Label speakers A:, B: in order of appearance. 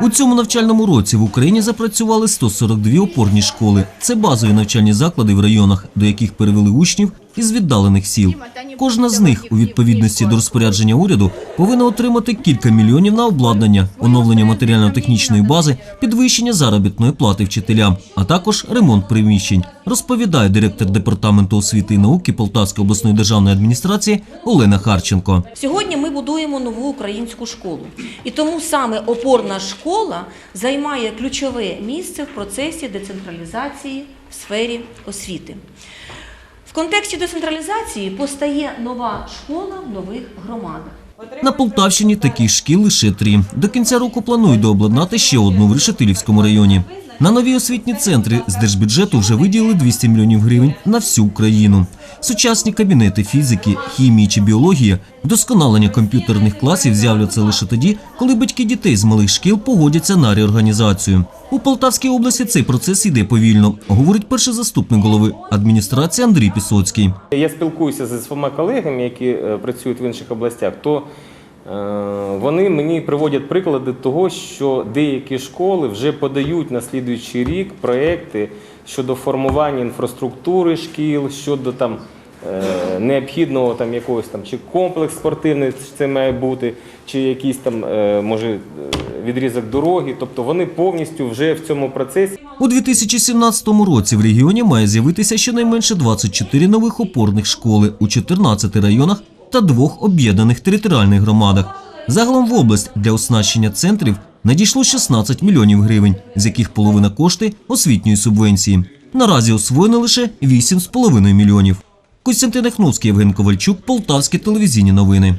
A: У цьому навчальному році в Україні запрацювали 142 опорні школи. Це базові навчальні заклади в районах, до яких перевели учнів із віддалених сіл. Кожна з них, у відповідності до розпорядження уряду, повинна отримати кілька мільйонів на обладнання, оновлення матеріально-технічної бази, підвищення заробітної плати вчителям, а також ремонт приміщень, розповідає директор департаменту освіти і науки Полтавської обласної державної адміністрації Олена Харченко.
B: Сьогодні ми будуємо нову українську школу, і тому саме опорна школа займає ключове місце в процесі децентралізації в сфері освіти. Контексті децентралізації постає нова школа в нових громадах.
A: На Полтавщині таких шкіл лише три. До кінця року планують дообладнати ще одну в Решетилівському районі. На нові освітні центри з держбюджету вже виділили 200 мільйонів гривень на всю Україну. Сучасні кабінети фізики, хімії чи біології, вдосконалення комп'ютерних класів з'являться лише тоді, коли батьки дітей з малих шкіл погодяться на реорганізацію. У Полтавській області цей процес йде повільно, говорить перший заступник голови адміністрації Андрій Пісоцький.
C: Я спілкуюся зі своїми колегами, які е, працюють в інших областях, то е, вони мені приводять приклади того, що деякі школи вже подають на слідуючий рік проекти щодо формування інфраструктури шкіл, щодо там. е, Необхідного там якогось там чи комплекс спортивний це має бути, чи якийсь там може відрізок дороги. Тобто вони повністю вже в цьому процесі.
A: У 2017 році в регіоні має з'явитися щонайменше 24 нових опорних школи у 14 районах та двох об'єднаних територіальних громадах. Загалом в область для оснащення центрів надійшло 16 мільйонів гривень, з яких половина кошти освітньої субвенції. Наразі освоєно лише 8,5 мільйонів. Костянтин Яхновський, Євген Ковальчук, Полтавські телевізійні новини.